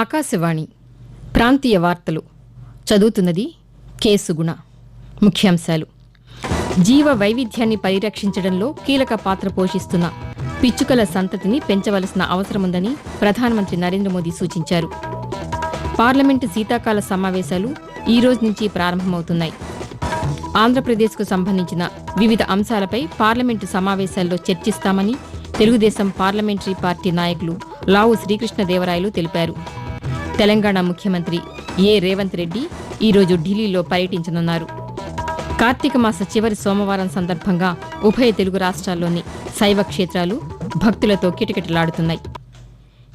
ఆకాశవాణి ప్రాంతీయ వార్తలు చదువుతున్నది కేసుగుణ ముఖ్యాంశాలు. జీవ వైవిధ్యాన్ని పరిరక్షించడంలో కీలక పాత్ర పోషిస్తున్న పిచ్చుకల సంతతిని పెంచవలసిన అవసరముందని ప్రధానమంత్రి నరేంద్ర మోదీ సూచించారు. పార్లమెంటు శీతాకాల సమావేశాలు ఈ రోజు నుంచి ప్రారంభమవుతున్నాయి. ఆంధ్రప్రదేశ్కు సంబంధించిన వివిధ అంశాలపై పార్లమెంటు సమావేశాల్లో చర్చిస్తామని తెలుగుదేశం పార్లమెంటరీ పార్టీ నాయకులు లావు శ్రీకృష్ణదేవరాయలు తెలిపారు. తెలంగాణ ముఖ్యమంత్రి ఏ రేవంత్ రెడ్డి ఈరోజు ఢిల్లీలో పర్యటించనున్నారు. కార్తీక మాస చివరి సోమవారం సందర్భంగా ఉభయ తెలుగు రాష్ట్రాల్లోని శైవ క్షేత్రాలు భక్తులతో కిటకిటలాడుతున్నాయి.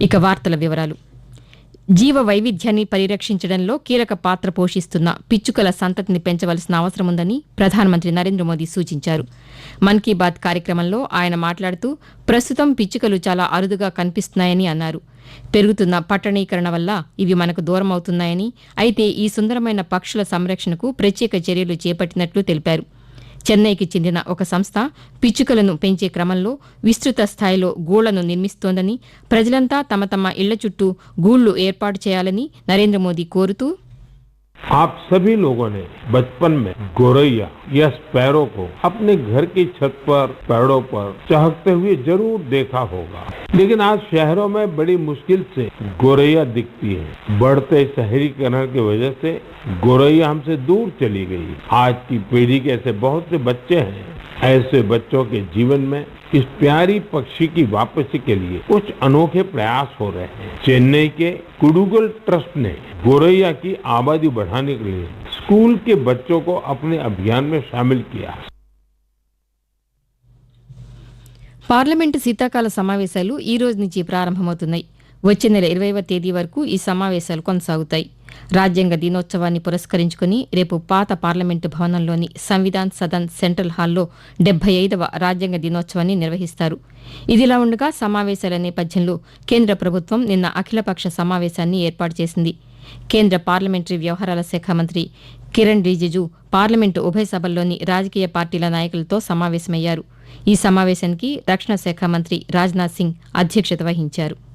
ఇక వార్తల వివరాలు. జీవ వైవిధ్యాన్ని పరిరక్షించడంలో కీలక పాత్ర పోషిస్తున్న పిచ్చుకల సంతతిని పెంచవలసిన అవసరం ఉందని ప్రధానమంత్రి నరేంద్ర మోదీ సూచించారు. మన్ కీ బాత్ కార్యక్రమంలో ఆయన మాట్లాడుతూ ప్రస్తుతం పిచ్చుకలు చాలా అరుదుగా కనిపిస్తున్నాయని అన్నారు. పెరుగుతున్న పట్టణీకరణ వల్ల ఇవి మనకు దూరం అవుతున్నాయని అయితే ఈ సుందరమైన పక్షుల సంరక్షణకు ప్రత్యేక చర్యలు చేపట్టినట్లు తెలిపారు. చెన్నైకి చెందిన ఒక సంస్థ పిచ్చుకలను పెంచే క్రమంలో విస్తృత స్థాయిలో గూళ్ళను నిర్మిస్తోందని ప్రజలంతా తమ తమ ఇళ్ళ చుట్టూ గూళ్ళు ఏర్పాటు చేయాలని నరేంద్ర మోదీ కోరుతూ आप सभी लोगों ने बचपन में गोरैया या स्पैरो को अपने घर की छत पर पेड़ों पर चहकते हुए ज़रूर देखा होगा। लेकिन आज शहरों में बड़ी मुश्किल से गोरैया दिखती है। बढ़ते शहरीकरण की वजह से गोरैया हमसे दूर चली गई। आज की पीढ़ी के ऐसे बहुत से बच्चे हैं ऐसे बच्चों के जीवन में इस प्यारी पक्षी की वापसी के लिए कुछ अनोखे प्रयास हो रहे हैं चेन्नई के कुडुगल ट्रस्ट ने गोरैया की आबादी बढ़ाने के लिए स्कूल के बच्चों को अपने अभियान में शामिल किया పార్లమెంటు శీతాకాల సమావేశాలు ఈ రోజు నుంచి ప్రారంభమవుతున్నాయి వచ్చే నెల ఇరవైవ తేదీ వరకు ఈ సమావేశాలు కొనసాగుతాయి రాజ్యాంగ దినోత్సవాన్ని పురస్కరించుకుని రేపు పాత పార్లమెంటు భవనంలోని సంవిధాన్ సదన్ సెంట్రల్ హాల్లో డెబ్బై ఐదవ రాజ్యాంగ దినోత్సవాన్ని నిర్వహిస్తారు. ఇదిలా ఉండగా సమావేశాల నేపథ్యంలో కేంద్ర ప్రభుత్వం నిన్న అఖిలపక్ష సమావేశాన్ని ఏర్పాటు చేసింది. కేంద్ర పార్లమెంటరీ వ్యవహారాల శాఖ మంత్రి కిరణ్ రిజిజు పార్లమెంటు ఉభయ సభల్లోని రాజకీయ పార్టీల నాయకులతో సమావేశమయ్యారు. ఈ సమావేశానికి రక్షణ శాఖ మంత్రి రాజ్నాథ్ సింగ్ అధ్యక్షత వహించారు.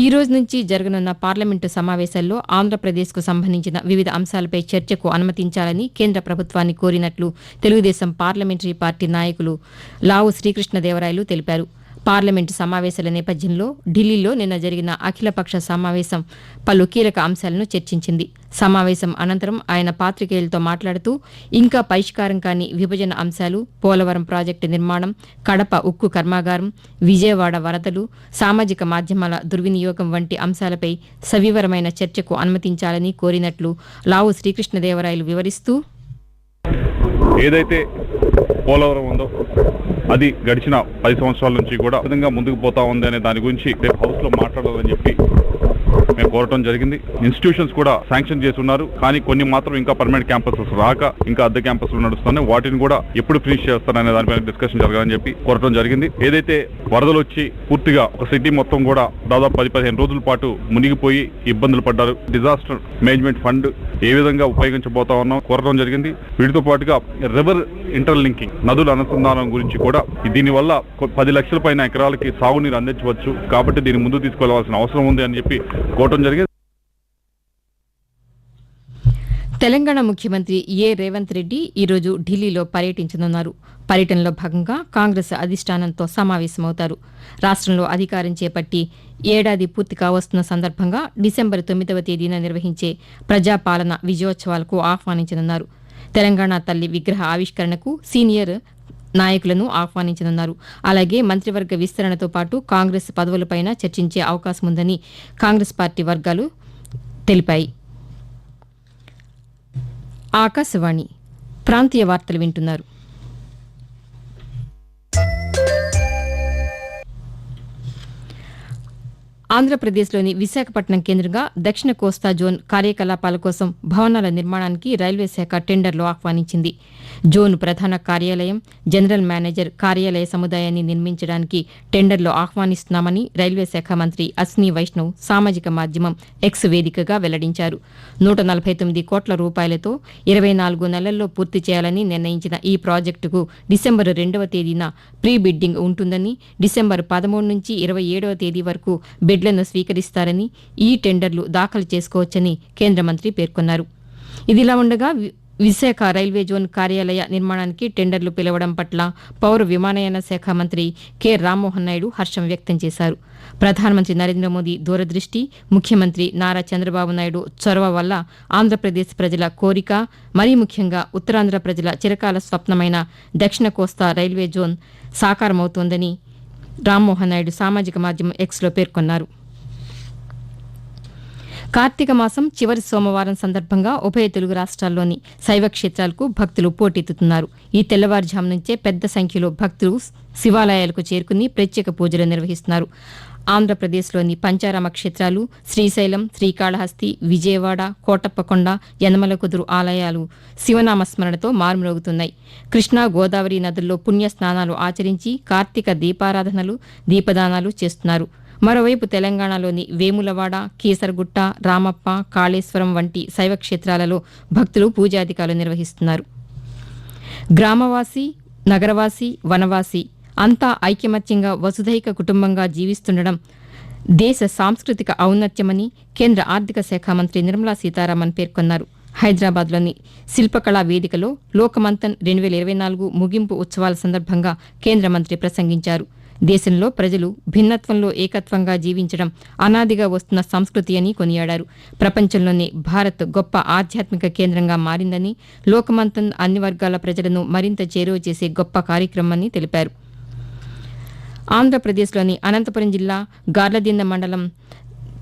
ఈ రోజు నుంచి జరగనున్న పార్లమెంటు సమావేశాల్లో ఆంధ్రప్రదేశ్కు సంబంధించిన వివిధ అంశాలపై చర్చకు అనుమతించాలని కేంద్ర ప్రభుత్వాన్ని కోరినట్లు తెలుగుదేశం పార్లమెంటరీ పార్టీ నాయకులు లావు శ్రీకృష్ణదేవరాయలు తెలిపారు. పార్లమెంటు సమావేశాల నేపథ్యంలో ఢిల్లీలో నిన్న జరిగిన అఖిలపక్ష సమావేశం పలు కీలక అంశాలను చర్చించింది. సమావేశం అనంతరం ఆయన పాత్రికేయులతో మాట్లాడుతూ ఇంకా పరిష్కారం కాని విభజన అంశాలు పోలవరం ప్రాజెక్టు నిర్మాణం కడప ఉక్కు కర్మాగారం విజయవాడ వరదలు సామాజిక మాధ్యమాల దుర్వినియోగం వంటి అంశాలపై సవివరమైన చర్చకు అనుమతించాలని కోరినట్లు లావు శ్రీకృష్ణదేవరాయలు వివరిస్తూ ఏదైతే పోలవరం ఉందో అది గడిచిన పది సంవత్సరాల నుంచి కూడా విధంగా ముందుకు పోతా ఉంది అనే దాని గురించి రేపు హౌస్లో మాట్లాడాలని చెప్పి మేము కోరటం జరిగింది. ఇన్స్టిట్యూషన్స్ కూడా శాంక్షన్ చేసి ఉన్నారు కానీ కొన్ని మాత్రం ఇంకా పర్మనెంట్ క్యాంపసెస్ రాక ఇంకా అద్దె క్యాంపస్లు నడుస్తున్నాయి. వాటిని కూడా ఎప్పుడు ఫినిష్ చేస్తారనే దానిపైన డిస్కషన్ జరగాలని చెప్పి కోరటం జరిగింది. ఏదైతే వరదలు వచ్చి పూర్తిగా ఒక సిటీ మొత్తం కూడా దాదాపు పది పదిహేను రోజుల పాటు మునిగిపోయి ఇబ్బందులు పడ్డారు. డిజాస్టర్ మేనేజ్మెంట్ ఫండ్ ఏ విధంగా ఉపయోగించబోతా ఉన్నాం కోరడం జరిగింది. వీటితో పాటుగా రివర్ ఇంటర్లింకింగ్ నదుల అనుసంధానం గురించి కూడా దీనివల్ల కొ- పది లక్షల పైన ఎకరాలకి సాగునీరు అందించవచ్చు. కాబట్టి దీన్ని ముందుకు తీసుకెళ్ళాల్సిన అవసరం ఉంది అని చెప్పి కోరటం జరిగింది. తెలంగాణ ముఖ్యమంత్రి ఏ రేవంత్ రెడ్డి ఈరోజు ఢిల్లీలో పర్యటించనున్నారు. పర్యటనలో భాగంగా కాంగ్రెస్ అధిష్టానంతో సమావేశమవుతారు. రాష్ట్రంలో అధికారం చేపట్టి ఏడాది పూర్తి కావస్తున్న సందర్భంగా డిసెంబర్ తొమ్మిదవ తేదీన నిర్వహించే ప్రజాపాలన విజయోత్సవాలకు ఆహ్వానించనున్నారు. తెలంగాణ తల్లి విగ్రహ ఆవిష్కరణకు సీనియర్ నాయకులను ఆహ్వానించనున్నారు. అలాగే మంత్రివర్గ విస్తరణతో పాటు కాంగ్రెస్ పదవులపైన చర్చించే అవకాశం ఉందని కాంగ్రెస్ పార్టీ వర్గాలు తెలిపాయి. ఆకాశవాణి ప్రాంతీయ వార్తలు వింటున్నారు. ఆంధ్రప్రదేశ్లోని విశాఖపట్నం కేంద్రంగా దక్షిణ కోస్తా జోన్ కార్యకలాపాల కోసం భవనాల నిర్మాణానికి రైల్వే శాఖ టెండర్లో ఆహ్వానించింది. జోన్ ప్రధాన కార్యాలయం జనరల్ మేనేజర్ కార్యాలయ సముదాయాన్ని నిర్మించడానికి టెండర్లో ఆహ్వానిస్తున్నామని రైల్వే శాఖ మంత్రి అశ్ని వైష్ణవ్ సామాజిక మాధ్యమం ఎక్స్ వేదికగా వెల్లడించారు. నూట నలభై తొమ్మిది కోట్ల రూపాయలతో ఇరవై నాలుగు నెలల్లో పూర్తి చేయాలని నిర్ణయించిన ఈ ప్రాజెక్టుకు డిసెంబర్ రెండవ తేదీన ప్రీ బిడ్డింగ్ ఉంటుందని డిసెంబర్ పదమూడు నుంచి ఇరవై ఏడవ తేదీ వరకు బిడ్లను స్వీకరిస్తారని ఈ టెండర్లు దాఖలు చేసుకోవచ్చని కేంద్ర మంత్రి పేర్కొన్నారు. ఇదిలా ఉండగా వి- విశాఖ రైల్వే జోన్ కార్యాలయ నిర్మాణానికి టెండర్లు పిలవడం పట్ల పౌర విమానయాన శాఖ మంత్రి కె. రామ్మోహన్ నాయుడు హర్షం వ్యక్తం చేశారు. ప్రధానమంత్రి నరేంద్ర మోదీ దూరదృష్టి ముఖ్యమంత్రి నారా చంద్రబాబు నాయుడు చొరవ వల్ల ఆంధ్రప్రదేశ్ ప్రజల కోరిక మరీ ముఖ్యంగా ఉత్తరాంధ్ర ప్రజల చిరకాల స్వప్నమైన దక్షిణ కోస్తా రైల్వే జోన్ సాకారమవుతోందని రామ్మోహన్ నాయుడు సామాజిక మాధ్యమం ఎక్స్లో పేర్కొన్నారు. కార్తీక మాసం చివరి సోమవారం సందర్భంగా ఉభయ తెలుగు రాష్ట్రాల్లోని శైవ క్షేత్రాలకు భక్తులు పోటెత్తుతున్నారు. ఈ తెల్లవారుజాము నుంచే పెద్ద సంఖ్యలో భక్తులు శివాలయాలకు చేరుకుని ప్రత్యేక పూజలు నిర్వహిస్తున్నారు. ఆంధ్రప్రదేశ్లోని పంచారామ క్షేత్రాలు శ్రీశైలం శ్రీకాళహస్తి విజయవాడ కోటప్పకొండ యనమల కుదురు ఆలయాలు శివనామస్మరణతో మారుమ్రోగుతున్నాయి. కృష్ణా గోదావరి నదుల్లో పుణ్య స్నానాలు ఆచరించి కార్తీక దీపారాధనలు దీపదానాలు చేస్తున్నారు. మరోవైపు తెలంగాణలోని వేములవాడ కీసరగుట్ట రామప్ప కాళేశ్వరం వంటి శైవ క్షేత్రాలలో భక్తులు పూజాధికాలు నిర్వహిస్తున్నారు. గ్రామవాసి నగరవాసి వనవాసి అంతా ఐకమత్యంగా వసుధైక కుటుంబంగా జీవిస్తుండడం దేశ సాంస్కృతిక ఔన్నత్యమని కేంద్ర ఆర్థిక శాఖ మంత్రి నిర్మలా సీతారామన్ పేర్కొన్నారు. హైదరాబాద్లోని శిల్పకళా వేదికలో లోకమంతన్ రెండు వేల ఇరవై నాలుగు ముగింపు ఉత్సవాల సందర్భంగా కేంద్ర మంత్రి ప్రసంగించారు. దేశంలో ప్రజలు భిన్నత్వంలో ఏకత్వంగా జీవించడం అనాదిగా వస్తున్న సంస్కృతి అని కొనియాడారు. ప్రపంచంలోనే భారత్ గొప్ప ఆధ్యాత్మిక కేంద్రంగా మారిందని లోకమంతన్ అన్ని వర్గాల ప్రజలను మరింత చేరువ చేసే గొప్ప కార్యక్రమని తెలిపారు. ఆంధ్రప్రదేశ్లోని అనంతపురం జిల్లా గార్లదింద మండలం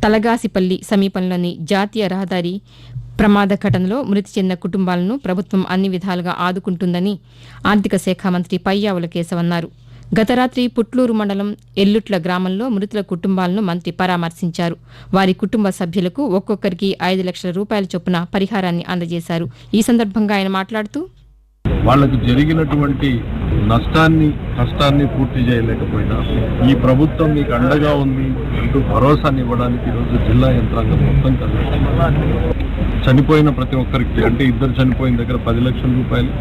తలగాసిపల్లి సమీపంలోని జాతీయ రహదారి ప్రమాద ఘటనలో మృతి చెందిన కుటుంబాలను ప్రభుత్వం అన్ని విధాలుగా ఆదుకుంటుందని ఆర్థిక శాఖ మంత్రి పయ్యావుల కేశవన్నారు గత రాత్రి పుట్లూరు మండలం ఎల్లుట్ల గ్రామంలో మృతుల కుటుంబాలను మంత్రి పరామర్శించారు. వారి కుటుంబ సభ్యులకు ఒక్కొక్కరికి ఐదు లక్షల రూపాయల చొప్పున పరిహారాన్ని అందజేశారు. ఈ సందర్భంగా ఆయన మాట్లాడుతూ వాళ్ళకు జరిగినటువంటి నష్టాన్ని కష్టాన్ని పూర్తి చేయలేకపోయినా ఈ ప్రభుత్వం మీకు అండగా ఉంది అంటూ భరోసాని ఇవ్వడానికి ఈరోజు జిల్లా యంత్రాంగం మొత్తం కలిసి చనిపోయిన ప్రతి ఒక్కరికి అంటే ఇద్దరు చనిపోయిన దగ్గర పది లక్షల రూపాయలు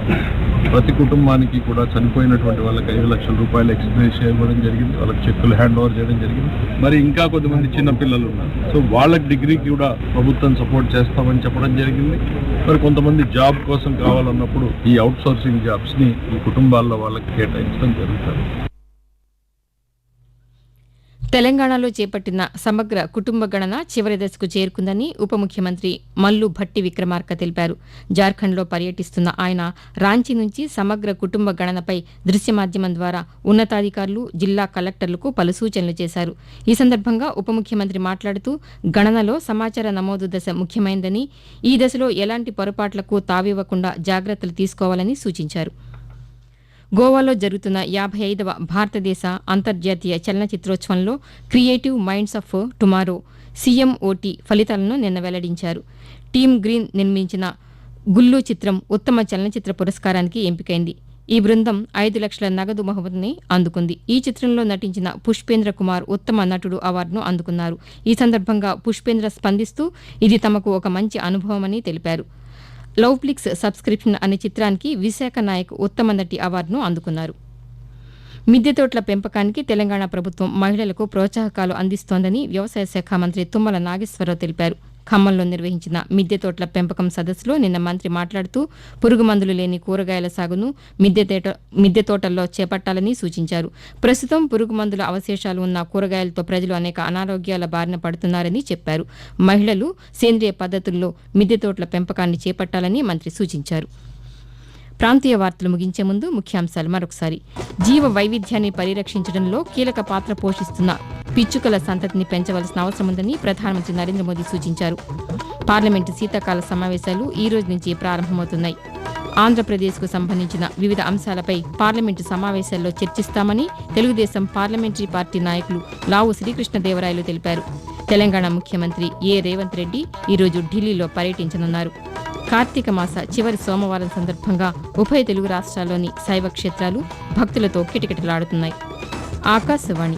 ప్రతి కుటుంబానికి కూడా చనిపోయినటువంటి వాళ్ళకి ఐదు లక్షల రూపాయలు ఎక్స్ప్రెస్ చేయడం జరిగింది వాళ్ళకి చెక్కులు హ్యాండ్ ఓవర్ చేయడం జరిగింది. మరి ఇంకా కొద్దిమంది చిన్నపిల్లలు ఉన్నారు. సో వాళ్ళకి డిగ్రీకి కూడా ప్రభుత్వం సపోర్ట్ చేస్తామని చెప్పడం జరిగింది. మరి కొంతమంది జాబ్ కోసం కావాలన్నప్పుడు ఈ అవుట్ అవుట్సోర్సింగ్ జాబ్స్ని ఈ కుటుంబాల్లో వాళ్ళకి కేటాయించడం జరుగుతుంది. తెలంగాణలో చేపట్టిన సమగ్ర కుటుంబ గణన చివరి దశకు చేరుకుందని ఉప ముఖ్యమంత్రి మల్లు భట్టి విక్రమార్క తెలిపారు. జార్ఖండ్లో పర్యటిస్తున్న ఆయన రాంచీ నుంచి సమగ్ర కుటుంబ గణనపై దృశ్య మాధ్యమం ద్వారా ఉన్నతాధికారులు జిల్లా కలెక్టర్లకు పలు సూచనలు చేశారు. ఈ సందర్భంగా ఉప ముఖ్యమంత్రి మాట్లాడుతూ గణనలో సమాచార నమోదు దశ ముఖ్యమైందని ఈ దశలో ఎలాంటి పొరపాట్లకు తావివ్వకుండా జాగ్రత్తలు తీసుకోవాలని సూచించారు. గోవాలో జరుగుతున్న యాభై ఐదవ భారతదేశ అంతర్జాతీయ చలనచిత్రోత్సవంలో Creative Minds of Tomorrow CMOT ఫలితాలను నిన్న వెల్లడించారు. టీమ్ గ్రీన్ నిర్మించిన గుల్లు చిత్రం ఉత్తమ చలనచిత్ర పురస్కారానికి ఎంపికైంది. ఈ బృందం ఐదు లక్షల నగదు బహుమతిని అందుకుంది. ఈ చిత్రంలో నటించిన పుష్పేంద్ర కుమార్ ఉత్తమ నటుడు అవార్డును అందుకున్నారు. ఈ సందర్భంగా పుష్పేంద్ర స్పందిస్తూ ఇది తమకు ఒక మంచి అనుభవమని తెలిపారు. లవ్ ప్లిక్స్ సబ్స్క్రిప్షన్ అనే చిత్రానికి విశాఖ నాయక్ ఉత్తమ నటి అవార్డును అందుకున్నారు. మిద్దె తోటల పెంపకానికి తెలంగాణ ప్రభుత్వం మహిళలకు ప్రోత్సాహకాలు అందిస్తోందని వ్యవసాయ శాఖ మంత్రి తుమ్మల నాగేశ్వరరావు తెలిపారు. ఖమ్మంలో నిర్వహించిన మిద్దె తోటల పెంపకం సదస్సులో నిన్న మంత్రి మాట్లాడుతూ పురుగు మందులు లేని కూరగాయల సాగును మిద్దె తేట మిద్దె తోటల్లో చేపట్టాలని సూచించారు. ప్రస్తుతం పురుగు మందుల అవశేషాలు ఉన్న కూరగాయలతో ప్రజలు అనేక అనారోగ్యాల బారిన పడుతున్నారని చెప్పారు. మహిళలు సేంద్రియ పద్ధతుల్లో మిద్దె తోటల పెంపకాన్ని చేపట్టాలని మంత్రి సూచించారు. ప్రాంతీయ వార్తలు ముగించే ముందు ముఖ్యాంశాలు మరొకసారి. జీవ వైవిధ్యాన్ని పరిరక్షించడంలో కీలక పాత్ర పోషిస్తున్న పిచ్చుకల సంతతిని పెంచవలసిన అవసరం ఉందని ప్రధానమంత్రి నరేంద్ర మోదీ సూచించారు. పార్లమెంటు శీతాకాల సమావేశాలు ఈ రోజు నుంచి ప్రారంభమవుతున్నాయి. ఆంధ్రప్రదేశ్కు సంబంధించిన వివిధ అంశాలపై పార్లమెంటు సమావేశాల్లో చర్చిస్తామని తెలుగుదేశం పార్లమెంటరీ పార్టీ నాయకులు లావు శ్రీకృష్ణదేవరాయలు తెలిపారు. తెలంగాణ ముఖ్యమంత్రి ఏ రేవంత్ రెడ్డి ఈరోజు ఢిల్లీలో పర్యటించనున్నారు. కార్తీక మాస చివరి సోమవారం సందర్భంగా ఉభయ తెలుగు రాష్ట్రాల్లోని శైవ క్షేత్రాలు భక్తులతో కిటకిటలాడుతున్నాయి. ఆకాశవాణి